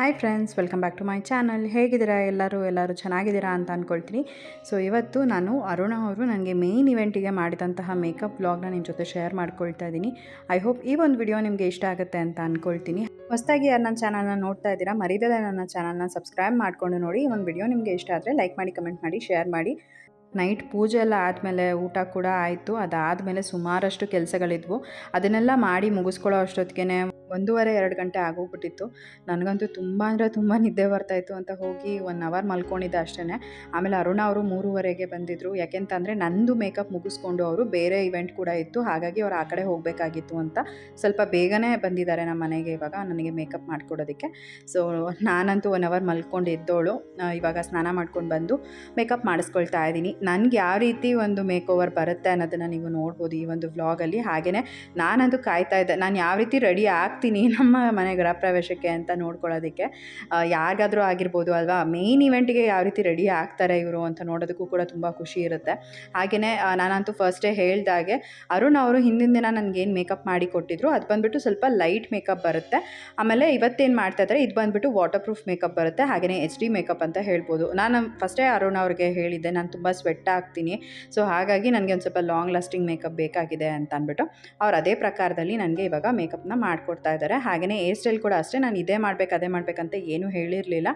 Hi friends, welcome back to my channel. ಹೇಗಿದ್ದೀರಾ ಎಲ್ಲರೂ? ಎಲ್ಲರೂ ಚೆನ್ನಾಗಿದ್ದೀರಾ ಅಂತ ಅಂದ್ಕೊಳ್ತೀನಿ ಸೊ ಇವತ್ತು ನಾನು ಅರುಣ ಅವರು ನನಗೆ ಮೇನ್ ಇವೆಂಟಿಗೆ ಮಾಡಿದಂತಹ ಮೇಕಪ್ ಬ್ಲಾಗ್ನ ನಿಮ್ಮ ಜೊತೆ ಶೇರ್ ಮಾಡ್ಕೊಳ್ತಾ ಇದ್ದೀನಿ. ಐ ಹೋಪ್ ಈ ಒಂದು ವಿಡಿಯೋ ನಿಮಗೆ ಇಷ್ಟ ಆಗುತ್ತೆ ಅಂತ ಅಂದ್ಕೊಳ್ತೀನಿ ಹೊಸದಾಗಿ ಯಾರು ನನ್ನ ಚಾನಲ್ನ ನೋಡ್ತಾ ಇದ್ದೀರಾ ಮರಿದಲ್ಲೇ ನನ್ನ ಚಾನಲ್ನ ಸಬ್ಸ್ಕ್ರೈಬ್ ಮಾಡಿಕೊಂಡು ನೋಡಿ. ಈ ಒಂದು ವಿಡಿಯೋ ನಿಮಗೆ ಇಷ್ಟ ಆದರೆ ಲೈಕ್ ಮಾಡಿ ಕಮೆಂಟ್ ಮಾಡಿ ಶೇರ್ ಮಾಡಿ. ನೈಟ್ ಪೂಜೆ ಎಲ್ಲ ಆದಮೇಲೆ ಊಟ ಕೂಡ ಆಯಿತು. ಅದಾದಮೇಲೆ ಸುಮಾರಷ್ಟು ಕೆಲಸಗಳಿದ್ವು. ಅದನ್ನೆಲ್ಲ ಮಾಡಿ ಮುಗಿಸ್ಕೊಳ್ಳೋ ಅಷ್ಟೊತ್ತಿಗೆ ಒಂದೂವರೆ, ಎರಡು ಗಂಟೆ ಆಗೋಗ್ಬಿಟ್ಟಿತ್ತು. ನನಗಂತೂ ತುಂಬ ಅಂದರೆ ತುಂಬ ನಿದ್ದೆ ಬರ್ತಾಯಿತ್ತು ಅಂತ ಹೋಗಿ ಒನ್ ಅವರ್ ಮಲ್ಕೊಂಡಿದ್ದೆ ಅಷ್ಟೇ ಆಮೇಲೆ ಅರುಣ ಅವರು ಮೂರುವರೆಗೆ ಬಂದಿದ್ದರು ಯಾಕೆಂತಂದರೆ ನಂದು ಮೇಕಪ್ ಮುಗಿಸ್ಕೊಂಡು ಅವರು ಬೇರೆ ಇವೆಂಟ್ ಕೂಡ ಇತ್ತು. ಹಾಗಾಗಿ ಅವ್ರು ಆ ಕಡೆ ಹೋಗಬೇಕಾಗಿತ್ತು ಅಂತ ಸ್ವಲ್ಪ ಬೇಗನೆ ಬಂದಿದ್ದಾರೆ ನಮ್ಮ ಮನೆಗೆ ಇವಾಗ ನನಗೆ ಮೇಕಪ್ ಮಾಡಿಕೊಡೋದಕ್ಕೆ. ಸೊ ನಾನಂತೂ ಒನ್ ಅವರ್ ಮಲ್ಕೊಂಡು ಎದ್ದೋಳು ಇವಾಗ ಸ್ನಾನ ಮಾಡ್ಕೊಂಡು ಬಂದು ಮೇಕಪ್ ಮಾಡಿಸ್ಕೊಳ್ತಾ ಇದ್ದೀನಿ. ನನಗೆ ಯಾವ ರೀತಿ ಒಂದು ಮೇಕ್ ಓವರ್ ಬರುತ್ತೆ ಅನ್ನೋದನ್ನು ನೀವು ನೋಡ್ಬೋದು ಈ ಒಂದು ವ್ಲಾಗಲ್ಲಿ ಹಾಗೆಯೇ ನಾನಂತೂ ಕಾಯ್ತಾ ಇದ್ದೆ. ನಾನು ಯಾವ ರೀತಿ ರೆಡಿ ಆಗ್ತೀನಿ ನಮ್ಮ ಮನೆ ಗೃಹ ಪ್ರವೇಶಕ್ಕೆ ಅಂತ ನೋಡ್ಕೊಳ್ಳೋದಕ್ಕೆ. ಯಾರಿಗಾದರೂ ಆಗಿರ್ಬೋದು ಅಲ್ವಾ ಮೇಯ್ನ್ ಇವೆಂಟಿಗೆ ಯಾವ ರೀತಿ ರೆಡಿ ಆಗ್ತಾರೆ ಇವರು ಅಂತ ನೋಡೋದಕ್ಕೂ ಕೂಡ ತುಂಬ ಖುಷಿ ಇರುತ್ತೆ. ಹಾಗೆಯೇ ನಾನಂತೂ ಫಸ್ಟೇ ಹೇಳ್ದಾಗೆ ಅರುಣ್ ಅವರು ಹಿಂದಿನ ದಿನ ನನಗೇನು ಮೇಕಪ್ ಮಾಡಿ ಕೊಟ್ಟಿದ್ರು, ಅದು ಬಂದುಬಿಟ್ಟು ಸ್ವಲ್ಪ ಲೈಟ್ ಮೇಕಪ್ ಬರುತ್ತೆ. ಆಮೇಲೆ ಇವತ್ತೇನು ಮಾಡ್ತಾ ಇದ್ದಾರೆ ಇದು ಬಂದುಬಿಟ್ಟು ವಾಟರ್ ಪ್ರೂಫ್ ಮೇಕಪ್ ಬರುತ್ತೆ. ಹಾಗೆಯೇ ಎಚ್ ಡಿ ಮೇಕಪ್ ಅಂತ ಹೇಳ್ಬೋದು. ನಾನು ಫಸ್ಟೇ ಅರುಣ್ ಅವ್ರಿಗೆ ಹೇಳಿದ್ದೆ. ನಾನು ತುಂಬ ಸ್ವೆಟ್ ಆಗ್ತೀನಿ. ಸೊ ಹಾಗಾಗಿ ನನಗೆ ಒಂದು ಸ್ವಲ್ಪ ಲಾಂಗ್ ಲಾಸ್ಟಿಂಗ್ ಮೇಕಪ್ ಬೇಕಾಗಿದೆ ಅಂತ ಅಂದ್ಬಿಟ್ಟು ಅವ್ರು ಅದೇ ಪ್ರಕಾರದಲ್ಲಿ ನನಗೆ ಇವಾಗ ಮೇಕಪ್ನ ಮಾಡಿಕೊಡ್ತಾ ಇದ್ದಾರೆ ಹಾಗೆಯೇ ಹೇರ್ ಸ್ಟೈಲ್ ಕೂಡ ಅಷ್ಟೇ ನಾನು ಇದೇ ಮಾಡ್ಬೇಕು, ಅದೇ ಮಾಡಬೇಕಂತ ಏನೂ ಹೇಳಿರಲಿಲ್ಲ.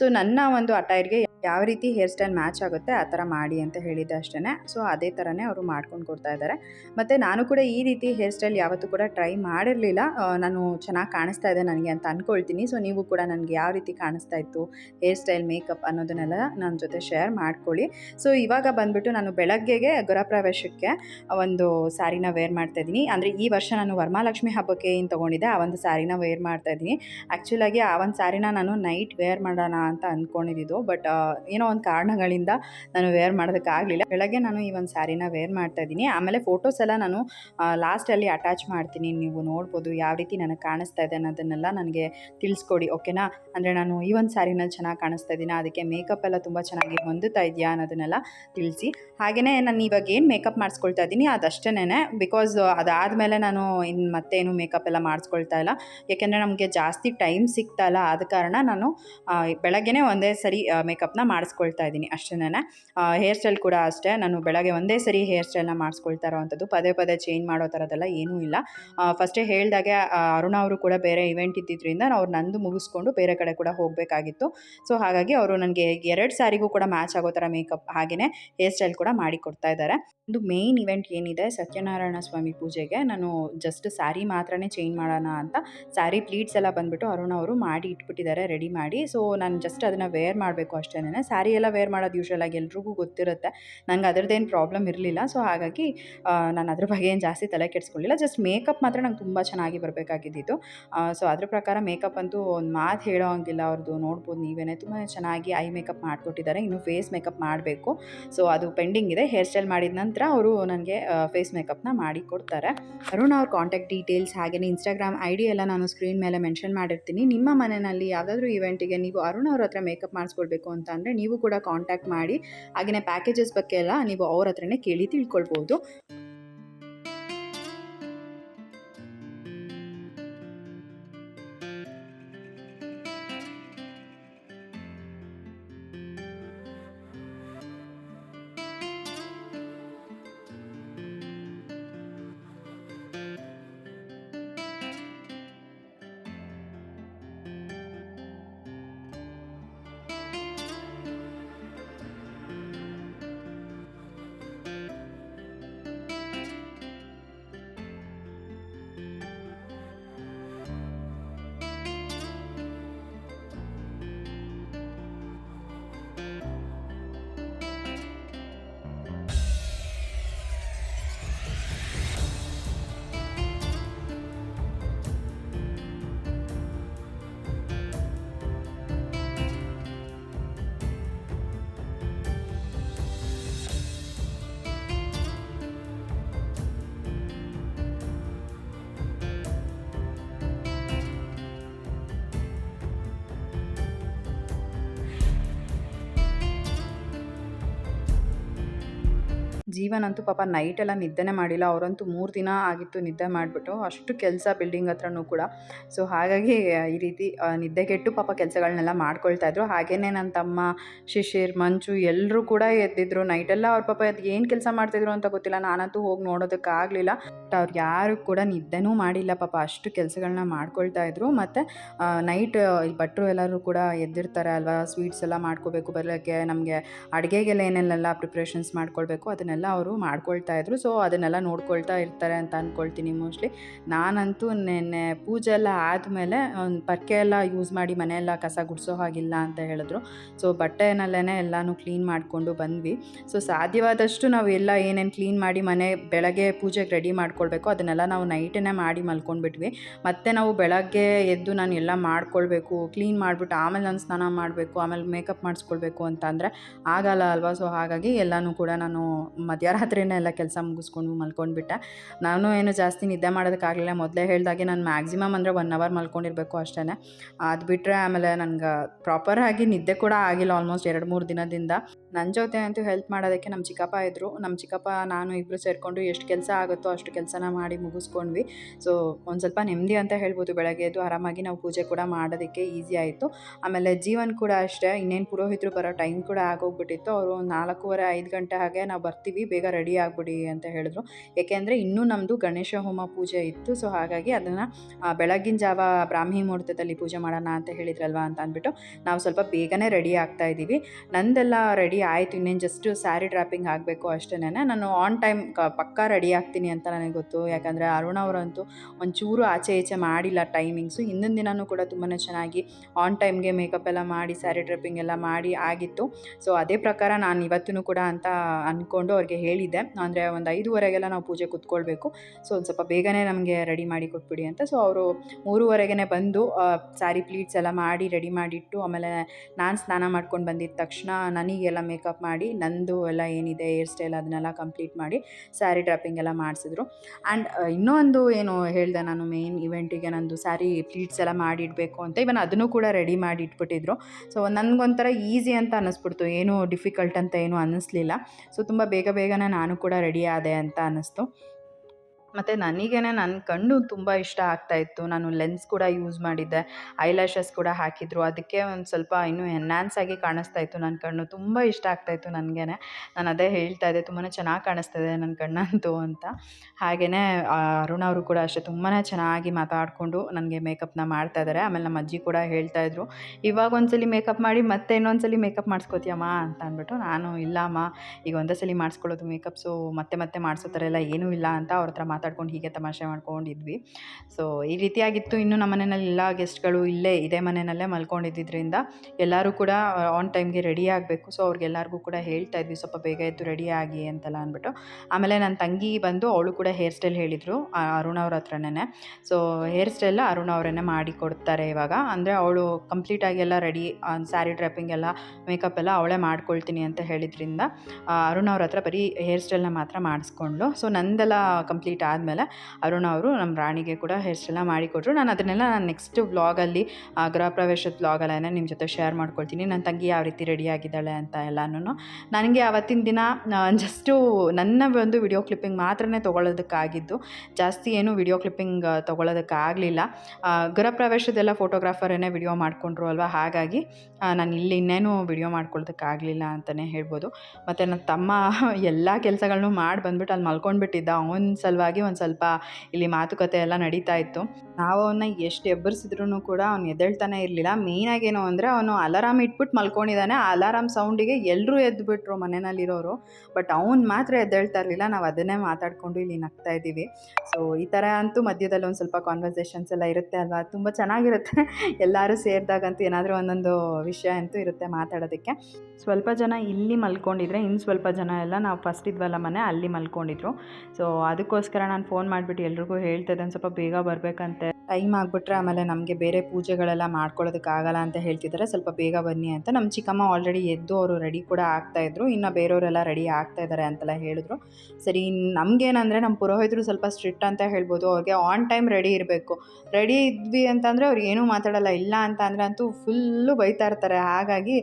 ಸೊ ನನ್ನ ಒಂದು ಅಟೈರ್ಗೆ ಯಾವ ರೀತಿ ಹೇರ್ ಸ್ಟೈಲ್ ಮ್ಯಾಚ್ ಆಗುತ್ತೆ ಆ ಥರ ಮಾಡಿ ಅಂತ ಹೇಳಿದ್ದೆ ಅಷ್ಟೇ ಸೊ, ಅದೇ ಥರನೇ ಅವರು ಮಾಡ್ಕೊಂಡು ಕೊಡ್ತಾ ಇದ್ದಾರೆ. ಮತ್ತು ನಾನು ಕೂಡ ಈ ರೀತಿ ಹೇರ್ ಸ್ಟೈಲ್ ಯಾವತ್ತೂ ಕೂಡ ಟ್ರೈ ಮಾಡಿರಲಿಲ್ಲ. ನಾನು ಚೆನ್ನಾಗಿ ಕಾಣಿಸ್ತಾ ಇದೆ ನನಗೆ ಅಂತ ಅಂದ್ಕೊಳ್ತೀನಿ ಸೊ, ನೀವು ಕೂಡ ನನಗೆ ಯಾವ ರೀತಿ ಕಾಣಿಸ್ತಾ ಇತ್ತು ಹೇರ್ ಸ್ಟೈಲ್, ಮೇಕಪ್ ಅನ್ನೋದನ್ನೆಲ್ಲ ನನ್ನ ಜೊತೆ ಶೇರ್ ಮಾಡ್ಕೊಳ್ಳಿ. ಸೊ, ಇವಾಗ ಬಂದುಬಿಟ್ಟು ನಾನು ಬೆಳಗ್ಗೆಗೆ ಗೃಹಪ್ರವೇಶಕ್ಕೆ ಒಂದು ಸ್ಯಾರಿನ ವೇರ್ ಮಾಡ್ತಾ ಇದ್ದೀನಿ. ಅಂದರೆ ಈ ವರ್ಷ ನಾನು ವರಮಹಾಲಕ್ಷ್ಮಿ ಹಬ್ಬಕ್ಕೆ ಏನು ತೊಗೊಂಡಿದ್ದೆ, ಆ ಒಂದು ಸ್ಯಾರಿನ ವೇರ್ ಮಾಡ್ತಾ ಇದ್ದೀನಿ. ಆ್ಯಕ್ಚುಲಾಗಿ ಆ ಒಂದು ಸ್ಯಾರಿನ ನಾನು ನೈಟ್ ವೇರ್ ಮಾಡೋಣ ಅಂತ ಅಂದ್ಕೊಂಡಿದ್ದು ಬಟ್ ಏನೋ ಒಂದು ಕಾರಣಗಳಿಂದ ನಾನು ವೇರ್ ಮಾಡೋದಕ್ಕಾಗಲಿಲ್ಲ. ಬೆಳಗ್ಗೆ ನಾನು ಈ ಒಂದು ಸ್ಯಾರಿನ ವೇರ್ ಮಾಡ್ತಾ ಇದ್ದೀನಿ. ಆಮೇಲೆ ಫೋಟೋಸ್ ಎಲ್ಲ ನಾನು ಲಾಸ್ಟಲ್ಲಿ ಅಟ್ಯಾಚ್ ಮಾಡ್ತೀನಿ. ನೀವು ನೋಡ್ಬೋದು ಯಾವ ರೀತಿ ನನಗೆ ಕಾಣಿಸ್ತಾ ಇದೆ ಅನ್ನೋದನ್ನೆಲ್ಲ ನನಗೆ ತಿಳಿಸ್ಕೊಡಿ ಓಕೆನಾ ಅಂದರೆ ನಾನು ಈ ಒಂದು ಸ್ಯಾರಿನಲ್ಲಿ ಚೆನ್ನಾಗಿ ಕಾಣಿಸ್ತಾ ಇದ್ದೀನಿ? ಅದಕ್ಕೆ ಮೇಕಪ್ ಎಲ್ಲ ತುಂಬ ಚೆನ್ನಾಗಿ ಹೊಂದುತ್ತಾ ಇದೆಯಾ ಅನ್ನೋದನ್ನೆಲ್ಲ ತಿಳಿಸಿ. ಹಾಗೆಯೇ ನಾನು ಇವಾಗ ಏನು ಮೇಕಪ್ ಮಾಡಿಸ್ಕೊಳ್ತಾ ಇದ್ದೀನಿ ಅದಷ್ಟೇ ಬಿಕಾಸ್ ಅದಾದಮೇಲೆ ನಾನು ಇನ್ನು ಮತ್ತೇನು ಮೇಕಪ್ ಎಲ್ಲ ಮಾಡಿಸ್ಕೊಳ್ತಾ ಇಲ್ಲ. ಯಾಕೆಂದರೆ ನಮಗೆ ಜಾಸ್ತಿ ಟೈಮ್ ಸಿಗ್ತಾ ಇಲ್ಲ. ಆದ ಕಾರಣ ನಾನು ಬೆಳಗ್ಗೆ ಒಂದೇ ಸರಿ ಮೇಕಪ್ನ ಮಾಡಿಸ್ಕೊಳ್ತಾ ಇದ್ದೀನಿ ಅಷ್ಟೇನೆ ಹೇರ್ ಸ್ಟೈಲ್ ಕೂಡ ಅಷ್ಟೇ. ನಾನು ಬೆಳಗ್ಗೆ ಒಂದೇ ಸರಿ ಹೇರ್ ಸ್ಟೈಲ್ನ ಮಾಡಿಸ್ಕೊಳ್ತಾ ಇರೋವಂಥದ್ದು. ಪದೇ ಪದೇ ಚೇಂಜ್ ಮಾಡೋ ಥರದ್ದೆಲ್ಲ ಏನೂ ಇಲ್ಲ. ಫಸ್ಟೇ ಹೇಳ್ದಾಗೆ ಅರುಣ ಅವರು ಕೂಡ ಬೇರೆ ಇವೆಂಟ್ ಇದ್ದಿದ್ದರಿಂದ ಅವ್ರು ನಂದು ಮುಗಿಸ್ಕೊಂಡು ಬೇರೆ ಕಡೆ ಕೂಡ ಹೋಗಬೇಕಾಗಿತ್ತು. ಸೊ ಹಾಗಾಗಿ ಅವರು ನನಗೆ ಎರಡು ಸಾರಿಗೂ ಕೂಡ ಮ್ಯಾಚ್ ಆಗೋ ಥರ ಮೇಕಪ್ ಹಾಗೆಯೇ ಹೇರ್ ಸ್ಟೈಲ್ ಕೂಡ ಮಾಡಿ ಕೊಡ್ತಾ ಇದ್ದಾರೆ. ಒಂದು ಮೇಯ್ನ್ ಇವೆಂಟ್ ಏನಿದೆ, ಸತ್ಯನಾರಾಯಣ ಸ್ವಾಮಿ ಪೂಜೆಗೆ ನಾನು ಜಸ್ಟ್ ಸ್ಯಾರಿ ಮಾತ್ರನೇ ಚೇಂಜ್ ಮಾಡೋಣ ಅಂತ ಸ್ಯಾರಿ ಪ್ಲೀಟ್ಸ್ ಎಲ್ಲ ಬಂದುಬಿಟ್ಟು ಅರುಣ್ ಅವರು ಮಾಡಿ ಇಟ್ಬಿಟ್ಟಿದ್ದಾರೆ ರೆಡಿ ಮಾಡಿ. ಸೊ ನಾನು ಜಸ್ಟ್ ಅದನ್ನು ವೇರ್ ಮಾಡಬೇಕು ಅಷ್ಟೇನೆ ಸ್ಯಾರಿ ಎಲ್ಲ ವೇರ್ ಮಾಡೋದು ಯೂಶ್ವಲ್ ಆಗಿ ಎಲ್ರಿಗೂ ಗೊತ್ತಿರುತ್ತೆ. ನನಗೆ ಅದರದ್ದೇನು ಪ್ರಾಬ್ಲಮ್ ಇರಲಿಲ್ಲ. ಸೊ ಹಾಗಾಗಿ ನಾನು ಅದ್ರ ಬಗ್ಗೆ ಏನು ಜಾಸ್ತಿ ತಲೆ ಕೆಡಿಸ್ಕೊಳ್ಳಿಲ್ಲ ಜಸ್ಟ್ ಮೇಕಪ್ ಮಾತ್ರ ನಂಗೆ ತುಂಬ ಚೆನ್ನಾಗಿ ಬರಬೇಕಾಗಿದ್ದಿತ್ತು ಸೊ ಅದ್ರ ಪ್ರಕಾರ ಮೇಕಪ್ ಅಂತೂ ಒಂದು ಮಾತು ಹೇಳೋ ಹಂಗಿಲ್ಲ. ಅವ್ರದ್ದು ನೋಡ್ಬೋದು ನೀವೇ ತುಂಬ ಚೆನ್ನಾಗಿ ಐ ಮೇಕಪ್ ಮಾಡಿಕೊಟ್ಟಿದ್ದಾರೆ. ಇನ್ನು ಫೇಸ್ ಮೇಕಪ್ ಮಾಡಬೇಕು. ಸೊ ಅದು ಪೆಂಡಿಂಗ್ ಇದೆ. ಹೇರ್ ಸ್ಟೈಲ್ ಮಾಡಿದ ನಂತರ ಅವರು ನನಗೆ ಫೇಸ್ ಮೇಕಪ್ನ ಮಾಡಿ ಕೊಡ್ತಾರೆ. ಅರುಣ್ ಅವ್ರ ಕಾಂಟ್ಯಾಕ್ಟ್ ಡೀಟೇಲ್ಸ್ ಹಾಗೆಯೇ ಇನ್ಸ್ಟಾಗ್ರಾಮ್ ಐ ಡಿ ಎಲ್ಲ ನಾನು ಸ್ಕ್ರೀನ್ ಮೇಲೆ ಮೆನ್ಷನ್ ಮಾಡಿರ್ತೀನಿ. ನಿಮ್ಮ ಮನೆಯಲ್ಲಿ ಯಾವುದಾದ್ರೂ ಇವೆಂಟಿಗೆ ನೀವು ಅರುಣ್ ಅವ್ರ ಹತ್ರ ಮೇಕಪ್ ಮಾಡಿಸ್ಕೊಳ್ಬೇಕು ಅಂತ ಅಂದರೆ ನೀವು ಕೂಡ ಕಾಂಟ್ಯಾಕ್ಟ್ ಮಾಡಿ ಹಾಗೆಯೇ ಪ್ಯಾಕೇಜಸ್ ಬಗ್ಗೆ ಎಲ್ಲ ನೀವು ಅವ್ರ ಹತ್ರನೇ ಕೇಳಿ ತಿಳ್ಕೊಳ್ಬೋದು. ಜೀವನ್ ಅಂತೂ ಪಾಪ ನೈಟೆಲ್ಲ ನಿದ್ದೆನೇ ಮಾಡಿಲ್ಲ. ಅವರಂತೂ ಮೂರು ದಿನ ಆಗಿತ್ತು ನಿದ್ದೆ ಮಾಡಿಬಿಟ್ಟು. ಅಷ್ಟು ಕೆಲಸ ಬಿಲ್ಡಿಂಗ್ ಹತ್ರನೂ ಕೂಡ. ಸೊ ಹಾಗಾಗಿ, ಈ ರೀತಿ ನಿದ್ದೆಗೆಟ್ಟು ಪಾಪ ಕೆಲಸಗಳನ್ನೆಲ್ಲ ಮಾಡ್ಕೊಳ್ತಾ ಇದ್ರು. ಹಾಗೇ ನನ್ನ ತಮ್ಮ, ಶಿಶಿರ್, ಮಂಚು ಎಲ್ಲರೂ ಕೂಡ ಎದ್ದಿದ್ರು. ನೈಟೆಲ್ಲ ಅವ್ರ ಪಾಪ ಅದು ಏನು ಕೆಲಸ ಮಾಡ್ತಿದ್ರು ಅಂತ ಗೊತ್ತಿಲ್ಲ. ನಾನಂತೂ ಹೋಗಿ ನೋಡೋದಕ್ಕಾಗಲಿಲ್ಲ ಬಟ್ ಅವ್ರು ಯಾರು ಕೂಡ ನಿದ್ದೆನೂ ಮಾಡಿಲ್ಲ ಪಾಪ. ಅಷ್ಟು ಕೆಲಸಗಳನ್ನ ಮಾಡ್ಕೊಳ್ತಾ ಇದ್ರು. ಮತ್ತು ನೈಟ್ ಇಲ್ಲಿ ಭಟ್ರು ಎಲ್ಲರೂ ಕೂಡ ಎದ್ದಿರ್ತಾರೆ ಅಲ್ವಾ? ಸ್ವೀಟ್ಸ್ ಎಲ್ಲ ಮಾಡ್ಕೋಬೇಕು. ಬರೋಕ್ಕೆ ನಮಗೆ ಅಡುಗೆಗೆಲ್ಲ ಏನೆಲ್ಲ ಪ್ರಿಪ್ರೇಷನ್ಸ್ ಮಾಡ್ಕೊಳ್ಬೇಕು. ಅದನ್ನೆಲ್ಲ ಅವರು ಮಾಡ್ಕೊಳ್ತಾ ಇದ್ರು. ಸೊ ಅದನ್ನೆಲ್ಲ ನೋಡ್ಕೊಳ್ತಾ ಇರ್ತಾರೆ ಅಂತ ಅಂದ್ಕೊಳ್ತೀನಿ ಮೋಸ್ಟ್ಲಿ ನಾನಂತೂ ನೆನ್ನೆ ಪೂಜೆ ಎಲ್ಲ ಆದಮೇಲೆ ಒಂದು ಪರ್ಕೆ ಎಲ್ಲ ಯೂಸ್ ಮಾಡಿ ಮನೆಯೆಲ್ಲ ಕಸ ಗುಡಿಸೋ ಹಾಗಿಲ್ಲ ಅಂತ ಹೇಳಿದ್ರು. ಸೊ ಬಟ್ಟೆನಲ್ಲೇ ಎಲ್ಲನೂ ಕ್ಲೀನ್ ಮಾಡಿಕೊಂಡು ಬಂದ್ವಿ. ಸೊ ಸಾಧ್ಯವಾದಷ್ಟು ನಾವು ಎಲ್ಲ ಏನೇನು ಕ್ಲೀನ್ ಮಾಡಿ ಮನೆ ಬೆಳಗ್ಗೆ ಪೂಜೆಗೆ ರೆಡಿ ಮಾಡ್ಕೊಳ್ಬೇಕು, ಅದನ್ನೆಲ್ಲ ನಾವು ನೈಟೇ ಮಾಡಿ ಮಲ್ಕೊಂಡ್ಬಿಟ್ವಿ. ಮತ್ತೆ ನಾವು ಬೆಳಗ್ಗೆ ಎದ್ದು ನಾನು ಎಲ್ಲ ಮಾಡ್ಕೊಳ್ಬೇಕು ಕ್ಲೀನ್ ಮಾಡಿಬಿಟ್ಟು ಆಮೇಲೆ ನಾನು ಸ್ನಾನ ಮಾಡಬೇಕು, ಆಮೇಲೆ ಮೇಕಪ್ ಮಾಡಿಸ್ಕೊಳ್ಬೇಕು ಅಂತ ಅಂದರೆ ಆಗಲ್ಲ ಅಲ್ವಾ? ಸೊ ಹಾಗಾಗಿ ಎಲ್ಲನೂ ಕೂಡ ನಾನು ಮಧ್ಯರಾತ್ರಿನೇ ಎಲ್ಲ ಕೆಲಸ ಮುಗಿಸ್ಕೊಂಡು ಮಲ್ಕೊಂಡ್ಬಿಟ್ಟೆ. ನಾನು ಏನು ಜಾಸ್ತಿ ನಿದ್ದೆ ಮಾಡೋದಕ್ಕಾಗಲಿಲ್ಲ. ಮೊದಲೇ ಹೇಳ್ದಾಗೆ ನಾನು ಮ್ಯಾಕ್ಸಿಮಮ್ ಅಂದರೆ ಒನ್ ಅವರ್ ಮಲ್ಕೊಂಡಿರಬೇಕು ಅಷ್ಟೇ ಅದು ಬಿಟ್ಟರೆ ಆಮೇಲೆ ನನಗೆ ಪ್ರಾಪರಾಗಿ ನಿದ್ದೆ ಕೂಡ ಆಗಿಲ್ಲ ಆಲ್ಮೋಸ್ಟ್ ಎರಡು ಮೂರು ದಿನದಿಂದ. ನನ್ನ ಜೊತೆ ಅಂತೂ ಹೆಲ್ಪ್ ಮಾಡೋದಕ್ಕೆ ನಮ್ಮ ಚಿಕ್ಕಪ್ಪ ಇದ್ದರು ನಮ್ಮ ಚಿಕ್ಕಪ್ಪ, ನಾನು ಇಬ್ಬರು ಸೇರಿಕೊಂಡು ಎಷ್ಟು ಕೆಲಸ ಆಗುತ್ತೋ ಅಷ್ಟು ಕೆಲಸನ ಮಾಡಿ ಮುಗಿಸ್ಕೊಂಡ್ವಿ. ಸೊ ಒಂದು ಸ್ವಲ್ಪ ನೆಮ್ಮದಿ ಅಂತ ಹೇಳ್ಬೋದು. ಬೆಳಗ್ಗೆ ಎದ್ದು ಆರಾಮಾಗಿ ನಾವು ಪೂಜೆ ಕೂಡ ಮಾಡೋದಕ್ಕೆ ಈಸಿ ಆಯಿತು. ಆಮೇಲೆ ಜೀವನ್ ಕೂಡ ಅಷ್ಟೇ. ಇನ್ನೇನು ಪುರೋಹಿತರು ಬರೋ ಟೈಮ್ ಕೂಡ ಆಗೋಗ್ಬಿಟ್ಟಿತ್ತು. ಅವರು ನಾಲ್ಕೂವರೆ, ಐದು ಗಂಟೆ ಹಾಗೆ ನಾವು ಬರ್ತೀವಿ. ಬೇಗ ರೆಡಿ ಆಗಿಬಿಡಿ ಅಂತ ಹೇಳಿದ್ರು. ಏಕೆಂದರೆ ಇನ್ನೂ ನಮ್ಮದು ಗಣೇಶ ಹೋಮ ಪೂಜೆ ಇತ್ತು. ಸೊ ಹಾಗಾಗಿ ಅದನ್ನು ಬೆಳಗ್ಗಿನ ಜಾವ ಬ್ರಾಹ್ಮಿ ಮುಹೂರ್ತದಲ್ಲಿ ಪೂಜೆ ಮಾಡೋಣ ಅಂತ ಹೇಳಿದ್ರಲ್ವಾ ಅಂತ ಅಂದ್ಬಿಟ್ಟು ನಾವು ಸ್ವಲ್ಪ ಬೇಗನೆ ರೆಡಿ ಆಗ್ತಾ ಇದ್ದೀವಿ ನಂದೆಲ್ಲ ರೆಡಿ ಆಯಿತು, ಇನ್ನೇನು ಜಸ್ಟ್ ಸ್ಯಾರಿ ಡ್ರಾಪಿಂಗ್ ಆಗಬೇಕು ಅಷ್ಟೇ ನಾನು ಆನ್ ಟೈಮ್ ಕ, ಪಕ್ಕಾ ರೆಡಿ ಆಗ್ತೀನಿ ಅಂತ ನನಗೆ ಗೊತ್ತು. ಯಾಕಂದರೆ ಅರುಣ ಅವರಂತೂ ಒಂಚೂರು ಆಚೆ ಈಚೆ ಮಾಡಿಲ್ಲ ಟೈಮಿಂಗ್ಸು ಹಿಂದಿನ ದಿನವೂ ಕೂಡ ತುಂಬಾ ಚೆನ್ನಾಗಿ ಆನ್ ಟೈಮ್ಗೆ ಮೇಕಪ್ ಎಲ್ಲ ಮಾಡಿ ಸ್ಯಾರಿ ಡ್ರಾಪಿಂಗ್ ಎಲ್ಲ ಮಾಡಿ ಆಗಿತ್ತು. ಸೊ ಅದೇ ಪ್ರಕಾರ ನಾನು ಇವತ್ತೂ ಕೂಡ ಅಂತ ಅಂದ್ಕೊಂಡು ಅವ್ರಿಗೆ ಹೇಳಿದ್ದೆ. ಅಂದರೆ ಒಂದು ಐದುವರೆಗೆಲ್ಲ ನಾವು ಪೂಜೆ ಕೂತ್ಕೊಳ್ಬೇಕು. ಸೊ ಒಂದು ಸ್ವಲ್ಪ ಬೇಗನೆ ನಮಗೆ ರೆಡಿ ಮಾಡಿ ಕೊಟ್ಬಿಡಿ ಅಂತ. ಸೊ ಅವರು ಮೂರುವರೆಗೆ ಬಂದು ಸ್ಯಾರಿ ಪ್ಲೀಟ್ಸ್ ಎಲ್ಲ ಮಾಡಿ ರೆಡಿ ಮಾಡಿಟ್ಟು ಆಮೇಲೆ ನಾನು ಸ್ನಾನ ಮಾಡ್ಕೊಂಡು ಬಂದಿದ್ದ ತಕ್ಷಣ ನನಗೆಲ್ಲ ಮೇಕಪ್ ಮಾಡಿ, ನಂದು ಎಲ್ಲ ಏನಿದೆ ಹೇರ್ ಸ್ಟೈಲ್ ಅದನ್ನೆಲ್ಲ ಕಂಪ್ಲೀಟ್ ಮಾಡಿ ಸ್ಯಾರಿ ಡ್ರಾಪಿಂಗ್ ಎಲ್ಲ ಮಾಡಿಸಿದ್ರು. ಆ್ಯಂಡ್ ಇನ್ನೊಂದು ಏನು ಹೇಳಿದೆ ನಾನು ಮೇನ್ ಇವೆಂಟಿಗೆ ನಂದು ಸ್ಯಾರಿ ಪ್ಲೀಟ್ಸ್ ಎಲ್ಲ ಮಾಡಿಡಬೇಕು ಅಂತ ಇವನ್ ಅದನ್ನು ಕೂಡ ರೆಡಿ ಮಾಡಿ ಇಟ್ಬಿಟ್ಟಿದ್ರು. ಸೊ ನನಗೊಂಥರ ಈಸಿ ಅಂತ ಅನ್ನಿಸ್ಬಿಡ್ತು. ಏನೂ ಡಿಫಿಕಲ್ಟ್ ಅಂತ ಏನೂ ಅನ್ನಿಸ್ಲಿಲ್ಲ. ಸೊ ತುಂಬ ಬೇಗ ಬೇಗನೆ ನಾನು ಕೂಡ ರೆಡಿ ಆದೆ ಅಂತ ಅನ್ನಿಸ್ತು. ಮತ್ತು ನನಗೇನೆ ನನ್ನ ಕಣ್ಣು ತುಂಬ ಇಷ್ಟ ಆಗ್ತಾಯಿತ್ತು ನಾನು ಲೆನ್ಸ್ ಕೂಡ ಯೂಸ್ ಮಾಡಿದ್ದೆ. ಐಲ್ಯಾಶಸ್ ಕೂಡ ಹಾಕಿದ್ರು. ಅದಕ್ಕೆ ಒಂದು ಸ್ವಲ್ಪ ಇನ್ನೂ ಎನ್ಹಾನ್ಸ್ ಆಗಿ ಕಾಣಿಸ್ತಾ ಇತ್ತು ನನ್ನ ಕಣ್ಣು. ತುಂಬ ಇಷ್ಟ ಆಗ್ತಾಯಿತ್ತು ನನಗೇನೆ. ನಾನು ಅದೇ ಹೇಳ್ತಾ ಇದ್ದೆ ತುಂಬಾ ಚೆನ್ನಾಗಿ ಕಾಣಿಸ್ತಿದೆ ನನ್ನ ಕಣ್ಣಂತೂ ಅಂತ ಹಾಗೆಯೇ ಅರುಣ್ ಅವರು ಕೂಡ ಅಷ್ಟೇ ತುಂಬಾ ಚೆನ್ನಾಗಿ ಮಾತಾಡಿಕೊಂಡು ನನಗೆ ಮೇಕಪ್ನ ಮಾಡ್ತಾ ಇದ್ದಾರೆ ಆಮೇಲೆ ನಮ್ಮ ಅಜ್ಜಿ ಕೂಡ ಹೇಳ್ತಾ ಇದ್ರು, ಇವಾಗ ಒಂದ್ಸಲಿ ಮೇಕಪ್ ಮಾಡಿ ಮತ್ತೆ ಇನ್ನೊಂದ್ಸಲಿ ಮೇಕಪ್ ಮಾಡಿಸ್ಕೋತೀಯಮ್ಮ, ಅಂತ ಅಂದ್ಬಿಟ್ಟು, ನಾನು ಇಲ್ಲಮ್ಮ, ಈಗ ಒಂದೇ ಸಲ ಮಾಡಿಸ್ಕೊಳ್ಳೋದು ಮೇಕಪ್ಸು ಮತ್ತೆ ಮತ್ತೆ ಮಾಡಿಸೋ ಥರ ಎಲ್ಲ ಏನೂ ಇಲ್ಲ, ಅಂತ ಅವ್ರ ಹತ್ರ ಮಾತಾಡ್ಕೊಂಡು ಹೀಗೆ ತಮಾಷೆ ಮಾಡ್ಕೊಂಡಿದ್ವಿ. ಸೊ ಈ ರೀತಿಯಾಗಿತ್ತು. ಇನ್ನು ನಮ್ಮ ಮನೆಯಲ್ಲಿ ಎಲ್ಲ ಗೆಸ್ಟ್ಗಳು ಇಲ್ಲೇ, ಇದೇ ಮನೆಯಲ್ಲೇ ಮಲ್ಕೊಂಡಿದ್ದರಿಂದ ಎಲ್ಲರೂ ಕೂಡ ಆನ್ ಟೈಮ್ಗೆ ರೆಡಿ ಆಗಬೇಕು. ಸೊ ಅವ್ರಿಗೆಲ್ಲರಿಗೂ ಕೂಡ ಹೇಳ್ತಾ ಇದ್ವಿ, ಸ್ವಲ್ಪ ಬೇಗ ಎದ್ದು ರೆಡಿ ಆಗಿ ಅಂತೆಲ್ಲ ಅಂದ್ಬಿಟ್ಟು. ಆಮೇಲೆ ನನ್ನ ತಂಗಿ ಬಂದು ಅವಳು ಕೂಡ ಹೇರ್ ಸ್ಟೈಲ್ ಹೇಳಿದರು ಅರುಣ ಅವ್ರ ಹತ್ರನೇ ಸೊ ಹೇರ್ ಸ್ಟೈಲ್ ಅರುಣ್ ಅವರನ್ನೇ ಮಾಡಿ ಕೊಡ್ತಾರೆ ಇವಾಗ. ಅಂದರೆ ಅವಳು ಕಂಪ್ಲೀಟಾಗಿ ಎಲ್ಲ ರೆಡಿ ಸ್ಯಾರಿ ಡ್ರಾಪಿಂಗ್ ಎಲ್ಲ ಮೇಕಪ್ ಎಲ್ಲ ಅವಳೇ ಮಾಡ್ಕೊಳ್ತೀನಿ ಅಂತ ಹೇಳಿದ್ರಿಂದ ಅರುಣ ಅವ್ರ ಹತ್ರ ಬರೀ ಹೇರ್ ಸ್ಟೈಲ್ನ ಮಾತ್ರ ಮಾಡಿಸ್ಕೊಂಡ್ಲು ಸೊ ನಂದೆಲ್ಲ ಕಂಪ್ಲೀಟ್ ಆದಮೇಲೆ ಅರುಣ ಅವರು ನಮ್ಮ ರಾಣಿಗೆ ಕೂಡ ಹೇರ್ ಸ್ಟೈಲ್ನ ಮಾಡಿಕೊಟ್ರು. ನಾನು ಅದನ್ನೆಲ್ಲ ನಾನು ನೆಕ್ಸ್ಟ್ ವ್ಲಾಗಲ್ಲಿ ಗೃಹ ಪ್ರವೇಶದ ವ್ಲಾಗಲ್ಲೇ ನಿಮ್ಮ ಜೊತೆ ಶೇರ್ ಮಾಡ್ಕೊಳ್ತೀನಿ. ನನ್ನ ತಂಗಿ ಯಾವ ರೀತಿ ರೆಡಿ ಆಗಿದ್ದಾಳೆ ಅಂತ ಎಲ್ಲನೂ ನನಗೆ ಆವತ್ತಿನ ದಿನ ಜಸ್ಟು ನನ್ನ ಒಂದು ವಿಡಿಯೋ ಕ್ಲಿಪ್ಪಿಂಗ್ ಮಾತ್ರನೇ ತೊಗೊಳೋದಕ್ಕಾಗಿದ್ದು ಜಾಸ್ತಿ ಏನು ವಿಡಿಯೋ ಕ್ಲಿಪ್ಪಿಂಗ್ ತೊಗೊಳೋದಕ್ಕಾಗಲಿಲ್ಲ ಗೃಹ ಪ್ರವೇಶದೆಲ್ಲ ಫೋಟೋಗ್ರಾಫರನ್ನೇ ವಿಡಿಯೋ ಮಾಡಿಕೊಂಡ್ರು ಅಲ್ವಾ, ಹಾಗಾಗಿ ನಾನು ಇಲ್ಲಿ ಇನ್ನೇನು ವಿಡಿಯೋ ಮಾಡ್ಕೊಳ್ಳೋದಕ್ಕಾಗಲಿಲ್ಲ ಅಂತಲೇ ಹೇಳ್ಬೋದು. ಮತ್ತು ನನ್ನ ತಮ್ಮ ಎಲ್ಲ ಕೆಲಸಗಳನ್ನೂ ಮಾಡಿ ಬಂದ್ಬಿಟ್ಟು ಅಲ್ಲಿ ಮಲ್ಕೊಂಡ್ಬಿಟ್ಟಿದ್ದ. ಅವನ ಸಲುವಾಗಿ ಒಂದು ಸ್ವಲ್ಪ ಇಲ್ಲಿ ಮಾತುಕತೆ ಎಲ್ಲ ನಡೀತಾ ಇತ್ತು. ನಾವು ಅವನ್ನ ಎಷ್ಟು ಎಬ್ಬರಿಸಿದ್ರು ಕೂಡ ಅವ್ನು ಎದ್ದೇಳ್ತಾನೆ ಇರಲಿಲ್ಲ. ಮೇಯ್ನಾಗಿ ಏನು ಅಂದರೆ ಅವನು ಅಲಾರಾಮ್ ಇಟ್ಬಿಟ್ಟು ಮಲ್ಕೊಂಡಿದ್ದಾನೆ ಆ ಅಲಾರಾಮ್ ಸೌಂಡಿಗೆ ಎಲ್ಲರೂ ಎದ್ದುಬಿಟ್ರು ಮನೆಯಲ್ಲಿರೋರು. ಬಟ್ ಅವ್ನು ಮಾತ್ರ ಎದ್ದೇಳ್ತಾ ಇರಲಿಲ್ಲ. ನಾವು ಅದನ್ನೇ ಮಾತಾಡ್ಕೊಂಡು ಇಲ್ಲಿ ನಗ್ತಾ ಇದ್ದೀವಿ. ಸೊ ಈ ಥರ ಅಂತೂ ಮಧ್ಯದಲ್ಲಿ ಒಂದು ಸ್ವಲ್ಪ ಕಾನ್ವರ್ಸೇಷನ್ಸ್ ಎಲ್ಲ ಇರುತ್ತೆ ಅಲ್ವಾ? ತುಂಬ ಚೆನ್ನಾಗಿರುತ್ತೆ. ಎಲ್ಲರೂ ಸೇರಿದಾಗಂತೂ ಏನಾದರೂ ಒಂದೊಂದು ವಿಷಯ ಅಂತೂ ಇರುತ್ತೆ ಮಾತಾಡೋದಕ್ಕೆ. ಸ್ವಲ್ಪ ಜನ ಇಲ್ಲಿ ಮಲ್ಕೊಂಡಿದ್ರೆ ಇನ್ನು ಸ್ವಲ್ಪ ಜನ ಎಲ್ಲ ನಾವು ಫಸ್ಟ್ ಇದ್ವಲ್ಲ ಮನೆ, ಅಲ್ಲಿ ಮಲ್ಕೊಂಡಿದ್ರು. ಸೊ ಅದಕ್ಕೋಸ್ಕರ ನಾನು ಫೋನ್ ಮಾಡಿಬಿಟ್ಟು ಎಲ್ರಿಗೂ ಹೇಳ್ತಾ ಇದ್ದೆ ಒಂದು ಸ್ವಲ್ಪ ಬೇಗ ಬರಬೇಕಂತೆ. ಟೈಮ್ ಆಗಿಬಿಟ್ರೆ ಆಮೇಲೆ ನಮಗೆ ಬೇರೆ ಪೂಜೆಗಳೆಲ್ಲ ಮಾಡ್ಕೊಳ್ಳೋದಕ್ಕಾಗಲ್ಲ ಅಂತ ಹೇಳ್ತಿದ್ದಾರೆ. ಸ್ವಲ್ಪ ಬೇಗ ಬನ್ನಿ ಅಂತ. ನಮ್ಮ ಚಿಕ್ಕಮ್ಮ ಆಲ್ರೆಡಿ ಎದ್ದು ಅವರು ರೆಡಿ ಕೂಡ ಆಗ್ತಾಯಿದ್ರು ಇನ್ನು ಬೇರೆಯವರೆಲ್ಲ ರೆಡಿ ಆಗ್ತಾ ಇದ್ದಾರೆ ಅಂತೆಲ್ಲ ಹೇಳಿದ್ರು. ಸರಿ, ನಮಗೇನಂದರೆ ನಮ್ಮ ಪುರೋಹಿತರು ಸ್ವಲ್ಪ ಸ್ಟ್ರಿಕ್ಟ್ ಅಂತ ಹೇಳ್ಬೋದು. ಅವ್ರಿಗೆ ಆನ್ ಟೈಮ್ ರೆಡಿ ಇರಬೇಕು. ರೆಡಿ ಇದ್ವಿ ಅಂತಂದರೆ ಅವ್ರು ಏನೂ ಮಾತಾಡಲ್ಲ. ಇಲ್ಲ ಅಂತ ಅಂದರೆ ಅಂತೂ ಫುಲ್ಲು ಬೈತಾ ಇರ್ತಾರೆ. ಹಾಗಾಗಿ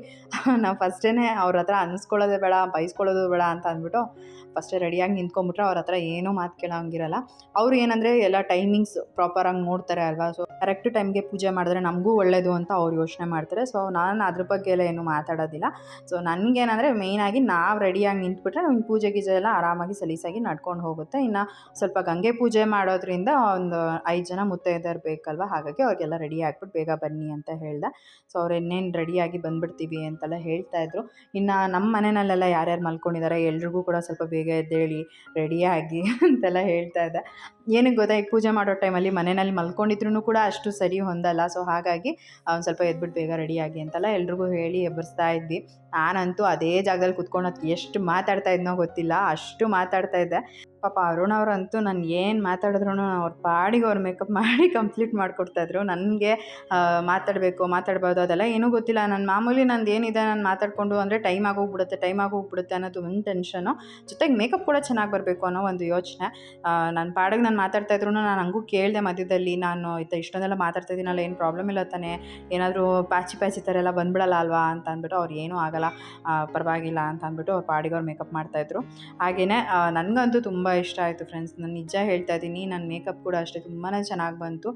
ನಾವು ಫಸ್ಟೇ ಅವ್ರ ಹತ್ರ ಅನ್ಸ್ಕೊಳ್ಳೋದೇ ಬೇಡ, ಬೈಸ್ಕೊಳ್ಳೋದು ಬೇಡ ಅಂತ ಅಂದ್ಬಿಟ್ಟು ಫಸ್ಟೇ ರೆಡಿಯಾಗಿ ನಿಂತ್ಕೊಂಡ್ಬಿಟ್ರೆ ಅವ್ರ ಹತ್ರ ಏನೂ ಮಾತು ಕೇಳೋಂಗಿರಲ್ಲ. ಅವ್ರು ಏನಂದರೆ ಎಲ್ಲ ಟೈಮಿಂಗ್ಸ್ ಪ್ರಾಪರಾಗಿ ನೋಡ್ತಾರೆ ಅಲ್ವಾ? ಸೊ ಕರೆಕ್ಟ್ ಟೈಮ್ಗೆ ಪೂಜೆ ಮಾಡಿದ್ರೆ ನಮಗೂ ಒಳ್ಳೆಯದು ಅಂತ ಅವ್ರು ಯೋಚನೆ ಮಾಡ್ತಾರೆ. ಸೊ ನಾನು ಅದ್ರ ಬಗ್ಗೆ ಎಲ್ಲ ಏನು ಮಾತಾಡೋದಿಲ್ಲ. ಸೊ ನನಗೇನಂದರೆ ಮೇಯ್ನಾಗಿ ನಾವು ರೆಡಿಯಾಗಿ ನಿಂತ್ಬಿಟ್ರೆ ನಮ್ಗೆ ಪೂಜೆ ಗೀಜೆ ಎಲ್ಲ ಆರಾಮಾಗಿ ಸಲೀಸಾಗಿ ನಡ್ಕೊಂಡು ಹೋಗುತ್ತೆ. ಇನ್ನು ಸ್ವಲ್ಪ ಗಂಗೆ ಪೂಜೆ ಮಾಡೋದ್ರಿಂದ ಒಂದು ಐದು ಜನ ಮುತ್ತೈದೆಯರು ಬೇಕಲ್ವ? ಹಾಗಾಗಿ ಅವ್ರಿಗೆಲ್ಲ ರೆಡಿ ಆಗಿಬಿಟ್ಟು ಬೇಗ ಬನ್ನಿ ಅಂತ ಹೇಳ್ದೆ. ಸೊ ಅವ್ರು ಇನ್ನೇನು ರೆಡಿಯಾಗಿ ಬಂದ್ಬಿಡ್ತೀವಿ ಅಂತೆಲ್ಲ ಹೇಳ್ತಾ ಇದ್ರು. ಇನ್ನು ನಮ್ಮ ಮನೆಯಲ್ಲೆಲ್ಲ ಯಾರ್ಯಾರು ಮಲ್ಕೊಂಡಿದ್ದಾರೆ ಎಲ್ರಿಗೂ ಕೂಡ ಸ್ವಲ್ಪ ಬೇಗ ಎದ್ದೇಳಿ ರೆಡಿಯಾಗಿ ಅಂತೆಲ್ಲ ಹೇಳ್ತಾ ಇದ್ದೆ. ಏನಕ್ಕೆ ಗೊತ್ತಾ, ಈಗ ಪೂಜೆ ಮಾಡೋ ಟೈಮಲ್ಲಿ ಮನೆಯಲ್ಲಿ ಮಲ್ಕೊಂಡಿದ್ರು ಕೂಡ ಅಷ್ಟು ಸರಿ ಹೊಂದಲ್ಲ. ಸೊ ಹಾಗಾಗಿ ಅವ್ನು ಸ್ವಲ್ಪ ಎದ್ಬಿಟ್ಟು ಬೇಗ ರೆಡಿಯಾಗಿ ಅಂತೆಲ್ಲ ಎಲ್ರಿಗೂ ಹೇಳಿ ಎಬ್ಬರಿಸ್ತಾ ಇದ್ವಿ. ನಾನಂತೂ ಅದೇ ಜಾಗದಲ್ಲಿ ಕುತ್ಕೊಂಡು ಅದು ಎಷ್ಟು ಮಾತಾಡ್ತಾ ಇದ್ನೋ ಗೊತ್ತಿಲ್ಲ, ಅಷ್ಟು ಮಾತಾಡ್ತಾ ಇದ್ದೆ. ಪಾಪ ಅರುಣ್ ಅವರಂತೂ ನಾನು ಏನು ಮಾತಾಡಿದ್ರು ಅವ್ರ ಪಾಡಿಗೆ ಅವ್ರು ಮೇಕಪ್ ಮಾಡಿ ಕಂಪ್ಲೀಟ್ ಮಾಡಿಕೊಡ್ತಾಯಿದ್ರು ನನಗೆ ಮಾತಾಡಬೇಕು ಮಾತಾಡ್ಬೋದು ಅದೆಲ್ಲ ಏನೂ ಗೊತ್ತಿಲ್ಲ. ನನ್ನ ಮಾಮೂಲಿ ನಂದು ಏನಿದೆ ನಾನು ಮಾತಾಡಿಕೊಂಡು ಅಂದರೆ ಟೈಮ್ ಆಗೋಗ್ಬಿಡುತ್ತೆ ಟೈಮ್ ಆಗೋಗ್ಬಿಡುತ್ತೆ ಅನ್ನೋದು ಒಂದು ಟೆನ್ಷನು ಜೊತೆಗೆ ಮೇಕಪ್ ಕೂಡ ಚೆನ್ನಾಗಿ ಬರಬೇಕು ಅನ್ನೋ ಒಂದು ಯೋಚನೆ. ನನ್ನ ಪಾಡಿಗೆ ನಾನು ಮಾತಾಡ್ತಾ ಇದ್ರು ನಾನು ಹಂಗೂ ಕೇಳಿದೆ ಮಧ್ಯದಲ್ಲಿ, ನಾನು ಇತ್ತ ಇಷ್ಟೊಂದೆಲ್ಲ ಮಾತಾಡ್ತಾ ಇದ್ದೀನಲ್ಲ ಏನು ಪ್ರಾಬ್ಲಮ್ ಇಲ್ಲ ತಾನೇ, ಏನಾದರೂ ಪ್ಯಾಚಿ ಪ್ಯಾಚಿ ಥರ ಎಲ್ಲ ಬಂದ್ಬಿಡಲ್ಲ ಅಲ್ವಾ? ಅಂತ ಅಂದ್ಬಿಟ್ಟು ಅವ್ರು ಏನೂ ಆಗಲ್ಲ. ಪರವಾಗಿಲ್ಲ ಅಂತ ಅಂದ್ಬಿಟ್ಟು ಅವ್ರ ಪಾಡಿಗೆ ಮೇಕಪ್ ಮಾಡ್ತಾಯಿದ್ರು ಹಾಗೆಯೇ ನನಗಂತೂ ತುಂಬ ಇಷ್ಟ ಆಯಿತು ಫ್ರೆಂಡ್ಸ್ ನಾನು ನಿಜ ಹೇಳ್ತಾ ಇದ್ದೀನಿ ನನ್ನ ಮೇಕಪ್ ಕೂಡ ಅಷ್ಟೇ ತುಂಬಾ ಚೆನ್ನಾಗಿ ಬಂತು.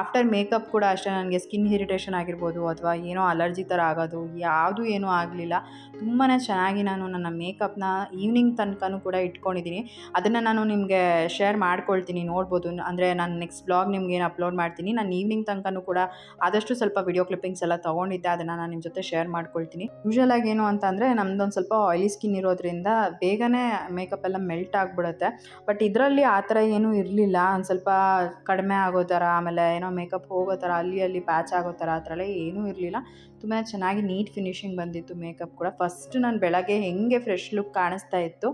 ಆಫ್ಟರ್ ಮೇಕಪ್ ಕೂಡ ಅಷ್ಟೇ ನನಗೆ ಸ್ಕಿನ್ ಇರಿಟೇಷನ್ ಆಗಿರ್ಬೋದು ಅಥವಾ ಏನೋ ಅಲರ್ಜಿ ಥರ ಆಗೋದು, ಯಾವುದೂ ಏನೂ ಆಗಲಿಲ್ಲ. ತುಂಬಾ ಚೆನ್ನಾಗಿ ನಾನು ನನ್ನ ಮೇಕಪ್ನ ಈವ್ನಿಂಗ್ ತನಕನೂ ಕೂಡ ಇಟ್ಕೊಂಡಿದ್ದೀನಿ. ಅದನ್ನು ನಾನು ನಿಮಗೆ ಶೇರ್ ಮಾಡ್ಕೊಳ್ತೀನಿ, ನೋಡ್ಬೋದು. ಅಂದರೆ ನಾನು ನೆಕ್ಸ್ಟ್ ಬ್ಲಾಗ್ ನಿಮ್ಗೆ ಏನು ಅಪ್ಲೋಡ್ ಮಾಡ್ತೀನಿ, ನಾನು ಈವ್ನಿಂಗ್ ತನಕನೂ ಕೂಡ ಆದಷ್ಟು ಸ್ವಲ್ಪ ವಿಡಿಯೋ ಕ್ಲಿಪ್ಪಿಂಗ್ಸ್ ಎಲ್ಲ ತೊಗೊಂಡಿದ್ದೆ, ಅದನ್ನು ನಾನು ನಿಮ್ಮ ಜೊತೆ ಶೇರ್ ಮಾಡ್ಕೊಳ್ತೀನಿ. ಯೂಶಲ್ ಆಗಿ ಏನು ಅಂತಂದರೆ ನಮ್ದೊಂದು ಸ್ವಲ್ಪ ಆಯ್ಲಿ ಸ್ಕಿನ್ ಇರೋದ್ರಿಂದ ಬೇಗನೆ ಮೇಕಪ್ ಎಲ್ಲ ಮೆಲ್ಟ್ ಆಗಿಬಿಡುತ್ತೆ. ಬಟ್ ಇದರಲ್ಲಿ ಆ ಥರ ಏನೂ ಇರಲಿಲ್ಲ. ಒಂದು ಸ್ವಲ್ಪ ಕಡಿಮೆ ಆಗೋ ಥರ, ಆಮೇಲೆ ಏನೋ ಮೇಕಪ್ ಹೋಗೋ ಥರ, ಅಲ್ಲಿ ಅಲ್ಲಿ ಪ್ಯಾಚ್ ಆಗೋ ಥರ, ಆ ಥರ ಏನೂ ಇರಲಿಲ್ಲ. ತುಂಬ ಚೆನ್ನಾಗಿ ನೀಟ್ ಫಿನಿಶಿಂಗ್ ಬಂದಿತ್ತು ಮೇಕಪ್ ಕೂಡ. ಫಸ್ಟ್ ನಾನು ಬೆಳಗ್ಗೆ ಹೆಂಗೆ ಫ್ರೆಶ್ ಲುಕ್ ಕಾಣಿಸ್ತಾ ಇತ್ತು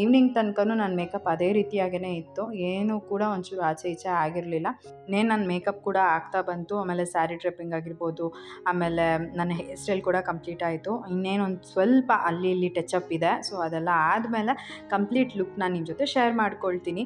ಈವ್ನಿಂಗ್ ತನಕನೂ ನನ್ನ ಮೇಕಪ್ ಅದೇ ರೀತಿಯಾಗೇ ಇತ್ತು. ಏನೂ ಕೂಡ ಒಂಚೂರು ಆಚೆ ಈಚೆ ಆಗಿರಲಿಲ್ಲ. ನೇ ನನ್ನ ಮೇಕಪ್ ಕೂಡ ಆಗ್ತಾ ಬಂತು, ಆಮೇಲೆ ಸ್ಯಾರಿ ಡ್ರೆಪ್ಪಿಂಗ್ ಆಗಿರ್ಬೋದು, ಆಮೇಲೆ ನನ್ನ ಹೇರ್ ಸ್ಟೈಲ್ ಕೂಡ ಕಂಪ್ಲೀಟ್ ಆಯಿತು. ಇನ್ನೇನು ಒಂದು ಸ್ವಲ್ಪ ಅಲ್ಲಿ ಇಲ್ಲಿ ಟಚ್ ಅಪ್ ಇದೆ. ಸೊ ಅದೆಲ್ಲ ಆದಮೇಲೆ ಕಂಪ್ಲೀಟ್ ಲುಕ್ ನಾನು ನಿಮ್ಮ ಜೊತೆ ಶೇರ್ ಮಾಡ್ಕೊಳ್ತೀನಿ.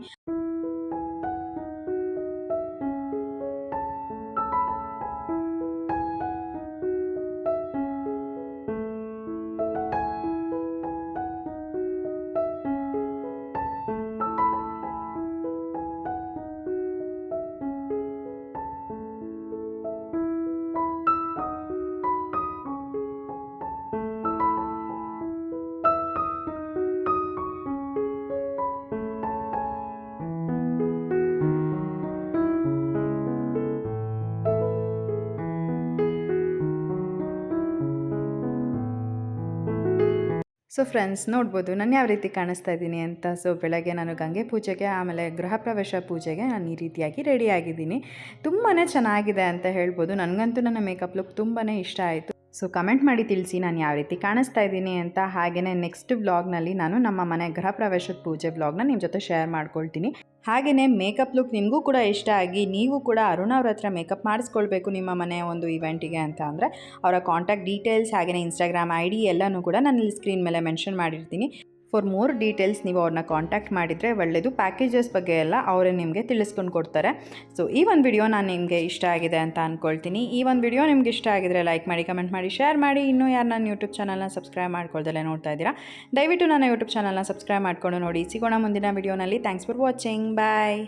ಸೊ ಫ್ರೆಂಡ್ಸ್ ನೋಡ್ಬೋದು, ನಾನು ಯಾವ ರೀತಿ ಕಾಣಿಸ್ತಾ ಇದ್ದೀನಿ ಅಂತ. ಸೊ ಬೆಳಗ್ಗೆ ನಾನು ಗಂಗೆ ಪೂಜೆಗೆ, ಆಮೇಲೆ ಗೃಹ ಪ್ರವೇಶ ಪೂಜೆಗೆ ನಾನು ಈ ರೀತಿಯಾಗಿ ರೆಡಿ ಆಗಿದ್ದೀನಿ. ತುಂಬಾ ಚೆನ್ನಾಗಿದೆ ಅಂತ ಹೇಳ್ಬೋದು. ನನಗಂತೂ ನನ್ನ ಮೇಕಪ್ ಲುಕ್ ತುಂಬಾ ಇಷ್ಟ ಆಯಿತು. ಸೊ ಕಮೆಂಟ್ ಮಾಡಿ ತಿಳಿಸಿ ನಾನು ಯಾವ ರೀತಿ ಕಾಣಿಸ್ತಾ ಇದ್ದೀನಿ ಅಂತ. ಹಾಗೆಯೇ ನೆಕ್ಸ್ಟ್ ವ್ಲಾಗ್ನಲ್ಲಿ ನಾನು ನಮ್ಮ ಮನೆ ಗೃಹ ಪ್ರವೇಶದ ಪೂಜೆ ವ್ಲಾಗ್ನ ನಿಮ್ಮ ಜೊತೆ ಶೇರ್ ಮಾಡ್ಕೊಳ್ತೀನಿ. ಹಾಗೆಯೇ ಮೇಕಪ್ ಲುಕ್ ನಿಮಗೂ ಕೂಡ ಇಷ್ಟ ಆಗಿ ನೀವು ಕೂಡ ಅರುಣ ಅವ್ರ ಹತ್ರ ಮೇಕಪ್ ಮಾಡಿಸ್ಕೊಳ್ಬೇಕು ನಿಮ್ಮ ಮನೆಯ ಒಂದು ಇವೆಂಟಿಗೆ ಅಂತ ಅಂದರೆ. ಅವರ ಕಾಂಟ್ಯಾಕ್ಟ್ ಡೀಟೇಲ್ಸ್ ಹಾಗೆಯೇ ಇನ್ಸ್ಟಾಗ್ರಾಮ್ ಐ ಡಿ ಎಲ್ಲನೂ ಕೂಡ ನಾನು ಇಲ್ಲಿ ಸ್ಕ್ರೀನ್ ಮೇಲೆ ಮೆನ್ಷನ್ ಮಾಡಿರ್ತೀನಿ. ಫಾರ್ ಮೋರ್ ಡೀಟೇಲ್ಸ್ ನೀವು ಅವ್ರನ್ನ ಕಾಂಟ್ಯಾಕ್ಟ್ ಮಾಡಿದರೆ ಒಳ್ಳೆಯದು ಪ್ಯಾಕೇಜಸ್ ಬಗ್ಗೆ ಎಲ್ಲ ಅವರೇ ನಿಮಗೆ ತಿಳಿಸ್ಕೊಂಡು ಕೊಡ್ತಾರೆ. ಸೊ ಈ ಒಂದು ವಿಡಿಯೋ ನಾನು ನಿಮಗೆ ಇಷ್ಟ ಆಗಿದೆ ಅಂತ ಅಂದ್ಕೊಳ್ತೀನಿ ಈ ಒಂದು ವಿಡಿಯೋ ನಿಮ್ಗೆ ಇಷ್ಟ ಆಗಿದ್ರೆ ಲೈಕ್ ಮಾಡಿ, ಕಮೆಂಟ್ ಮಾಡಿ, ಶೇರ್ ಮಾಡಿ. ಇನ್ನೂ ಯಾರು ನನ್ನ ಯೂಟ್ಯೂಬ್ ಚಾನಲ್ನ ಸಬ್ಸ್ಕ್ರೈಬ್ ಮಾಡ್ಕೊಳ್ದಲ್ಲೇ ನೋಡ್ತಾ ಇದ್ದೀರಾ? ದಯವಿಟ್ಟು ನನ್ನ ಯೂಟ್ಯೂಬ್ ಚಾನಲ್ನ ಸಬ್ಸ್ಕ್ರೈಬ್ ಮಾಡ್ಕೊಂಡು ನೋಡಿ. ಸಿಗೋಣ ಮುಂದಿನ ವಿಡಿಯೋನಲ್ಲಿ. Thanks for watching bye